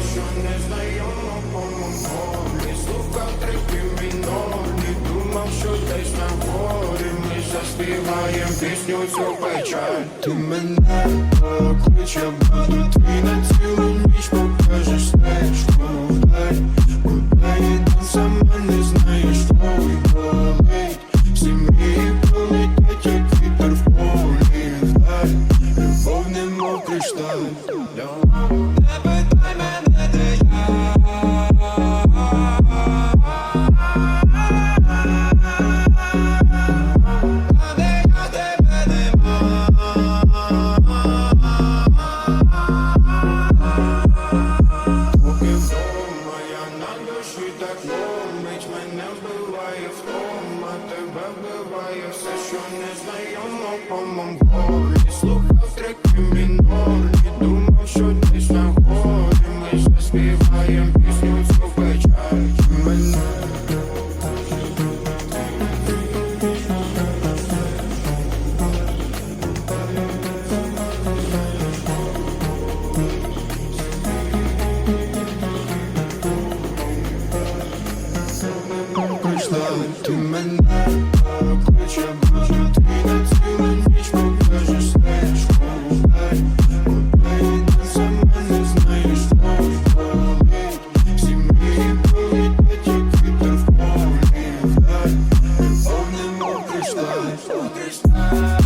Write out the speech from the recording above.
все, що не знайомо полі Слухав трики мінорні, думав, що десь на горі Ми заспіваєм пісню цю печаль. Ти мене поклич, я буду твій на цілу ніч покажеш стежку вдай Куди йде сама не знаєш, що й болить. Всі мрії полетять, вітер в полі. Вдай Любов вбиває все, що незнайомо по мом полі Слухав треки мінорні, Ти мене кличе, кличе, ти на цілу ніч покажеш стежку Обійди за мене, знаєш, мов болить Всі мрії полетять, як вітер в повний вдай Любов немов кришталь, кришталь